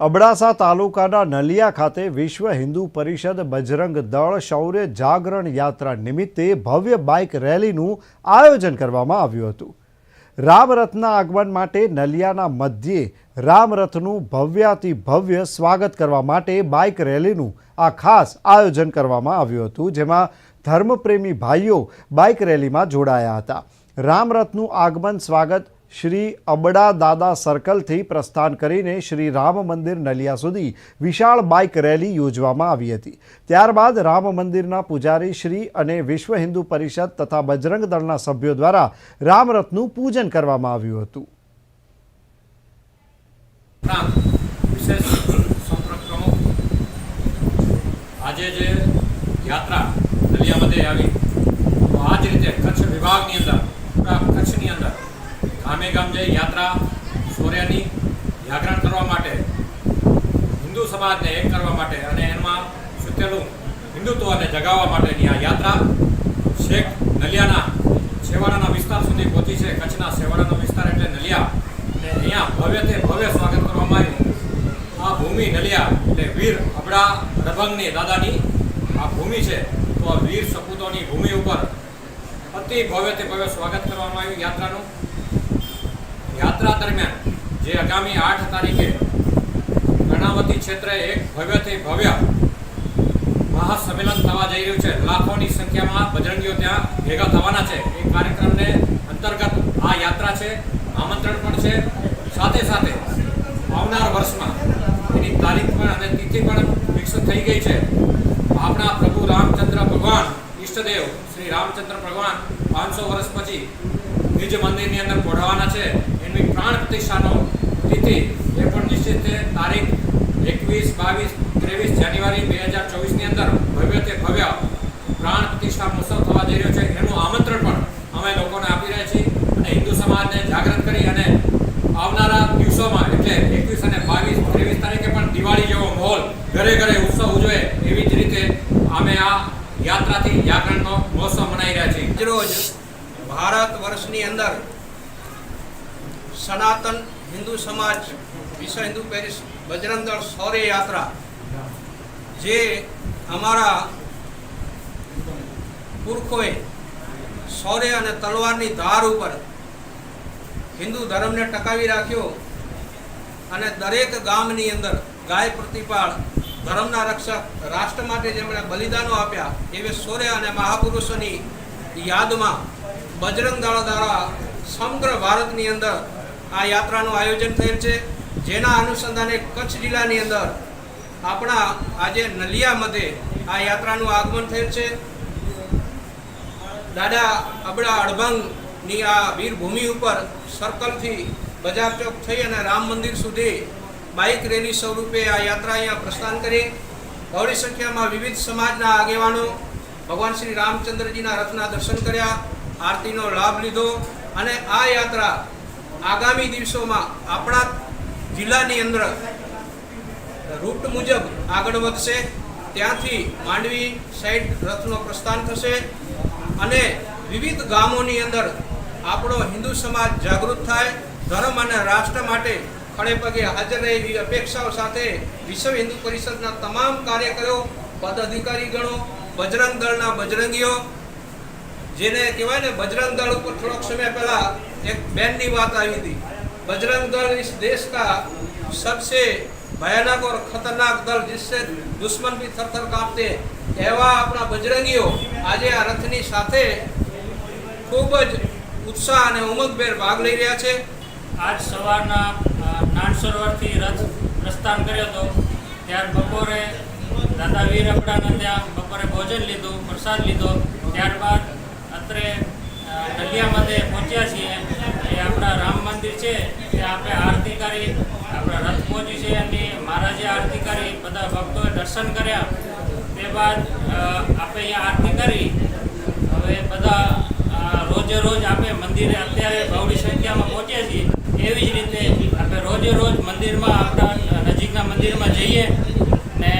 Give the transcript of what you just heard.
અબડાસા તાલુકાના નલિયા ખાતે વિશ્વ હિન્દુ પરિષદ બજરંગ દળ શૌર્ય જાગરણ યાત્રા નિમિત્તે ભવ્ય બાઇક રેલીનું આયોજન કરવામાં આવ્યું હતું. રામરથના આગમન માટે નલિયાના મધ્યે રામરથનું ભવ્યાતિ ભવ્ય સ્વાગત કરવા માટે બાઇક રેલીનું આ ખાસ આયોજન કરવામાં આવ્યું હતું, જેમાં ધર્મપ્રેમી ભાઈઓ બાઇક રેલીમાં જોડાયા હતા. રામરથનું આગમન સ્વાગત શ્રી અબડા દાદા સર્કલથી પ્રસ્થાન કરીને શ્રી રામ મંદિર નલિયા સુધી વિશાળ બાઇક રેલી યોજવામાં આવી હતી. ત્યારબાદ રામ મંદિરના પૂજારી શ્રી અને વિશ્વ હિન્દુ પરિષદ તથા બજરંગ દળના સભ્યો દ્વારા રામરથનું પૂજન કરવામાં આવ્યું હતું. આજે જે યાત્રા નલિયા આવી, તો આ જ રીતે કચ્છ વિભાગની અંદર કચ્છની અંદર ગામે ગામ જઈ યાત્રા સૂર્યની જાગરણ કરવા માટે, હિન્દુ સમાજને એક કરવા માટે અને એમાં સુતેલું હિન્દુત્વને જગાવવા માટેની આ યાત્રા શેખ નલિયાના છેવાડાના વિસ્તાર સુધી પહોંચી છે. કચ્છના છેવાડાનો વિસ્તાર એટલે નલિયા. અને અહીંયા ભવ્ય તે ભવ્ય સ્વાગત કરવામાં આવ્યું. આ ભૂમિ નલિયા એટલે વીર અબડા રભંગની દાદાની આ ભૂમિ છે. તો આ વીર સપૂતોની ભૂમિ ઉપર અતિ ભવ્યતે ભવ્ય સ્વાગત કરવામાં આવ્યું યાત્રાનું. યાત્રા દરમિયાન જે આગામી આઠ તારીખે કર્ણાવતી ક્ષેત્રે એક ભવ્યથી ભવ્ય મહાસંમેલન થવા જઈ રહ્યું છે. લાખોની સંખ્યામાં બજરંગીઓ ત્યાં ભેગા થવાના છે. એ કાર્યક્રમને અંતર્ગત આ યાત્રા છે, આમંત્રણ પણ છે. સાથે સાથે આવનાર વર્ષમાં એની તારીખ પણ અને તિથિ પણ વિકસિત થઈ ગઈ છે. આપણા પ્રભુ રામચંદ્ર ભગવાન, ઈષ્ટદેવ શ્રી રામચંદ્ર ભગવાન પાંચસો વર્ષ પછી નિજ મંદિરની અંદર પહોંચવાના છે. એની પ્રાણ પ્રતિષ્ઠાનો તિથિ એ પણ નિશ્ચિત છે તારીખ એકવીસ, બાવીસ, ત્રેવીસ જાન્યુઆરી બે હજાર ચોવીસની અંદર ભવ્ય તે ભવ્ય પ્રાણ પ્રતિષ્ઠા મહોત્સવ થવા જઈ રહ્યો છે. એનું આમંત્રણ પણ અમે લોકોને આપી રહ્યા છીએ અને હિન્દુ સમાજને જાગૃત કરી અને આવનારા દિવસોમાં, એટલે એકવીસ અને બાવીસ, ત્રેવીસ તારીખે પણ દિવાળી જેવો માહોલ ઘરે ઘરે ઉત્સવ ઉજવે એવી જ રીતે અમે આ યાત્રાથી જાગરણનો મહોત્સવ મનાવી રહ્યા છીએ. રોજ ભારત વર્ષની અંદર સનાતન હિન્દુ સમાજ વિશ્વ હિન્દુ પેરિસ બજરંગ દળ યાત્રા, જે અમારા પુરખોએ શૌર્ય અને તલવારની ધાર ઉપર હિન્દુ ધર્મને ટકાવી રાખ્યો અને દરેક ગામની અંદર ગાય પ્રતિપાળ ધર્મના રક્ષક રાષ્ટ્ર માટે જેમણે બલિદાનો આપ્યા, એવી શૌર્ય અને મહાપુરુષોની યાદમાં બજરંગ દળ દ્વારા સમગ્ર ભારતની અંદર આ યાત્રાનું આયોજન થયેલ છે. જેના અનુસંધાને કચ્છ જિલ્લાની અંદર આપણા આજે નલિયા મધ્યે આ યાત્રાનું આગમન થયેલ છે. દાદા અબડા અડભંગની આ વીરભૂમિ ઉપર સર્કલથી બજાર ચોક થઈ અને રામ મંદિર સુધી બાઇક રેલી સ્વરૂપે આ યાત્રા અહીંયા પ્રસ્થાન કરી. બહોળી સંખ્યામાં વિવિધ સમાજના આગેવાનો ભગવાન શ્રી રામચંદ્રજીના રથના દર્શન કર્યા, આરતીનો લાભ લીધો અને આ યાત્રા આગામી દિવસોમાં આપણા જિલ્લાની અંદર રૂટ મુજબ આગળ વધશે, ત્યાંથી માંડવી સાઈડ રથનો પ્રસ્થાન થશે અને વિવિધ ગામોની અંદર આપણો હિન્દુ સમાજ જાગૃત થાય, ધર્મ અને રાષ્ટ્ર માટે ખડે પગે હાજર રહે એવી અપેક્ષાઓ સાથે વિશ્વ હિન્દુ પરિષદના તમામ કાર્યકરો, પદાધિકારીગણો, બજરંગ દળના બજરંગીઓ, જેને કહેવાય ને બજરંગ દળ ઉપર થોડોક સમય પહેલા एक बैन की बात आई थी बजरंग दल इस देश का सबसे भयानक और खतरनाक दल जिससे दुश्मन भी थर थर कांपते हैं એવા આપણા બજરંગીઓ આજે આ રથની સાથે ખૂબ જ ઉત્સાહ અને ઉમંગભેર ભાગ લઈ રહ્યા છે. આજ સવારના નાન સરોવરથી રથ પ્રસ્થાન કર્યો હતો. ત્યાર બપોરે દાદા વીર અપડાના ત્યાં બપોરે ભોજન લીધું, પ્રસાદ લીધો. ત્યારબાદ અત્રે નલિયા મધ્યે પહોંચ્યા છીએ. આપણે કરી આપણા રથ પહોંચી છે અને મહારાજે આરતી કરી, બધા ભક્તોએ દર્શન કર્યા. તે બાદ આપણે અહીંયા આરતી કરી. હવે બધા રોજે રોજ આપણે મંદિરે અત્યારે બહોળી સંખ્યામાં પહોંચીએ છીએ. એવી જ રીતે આપણે રોજે રોજ મંદિરમાં, આપણા નજીકના મંદિરમાં જઈએ ને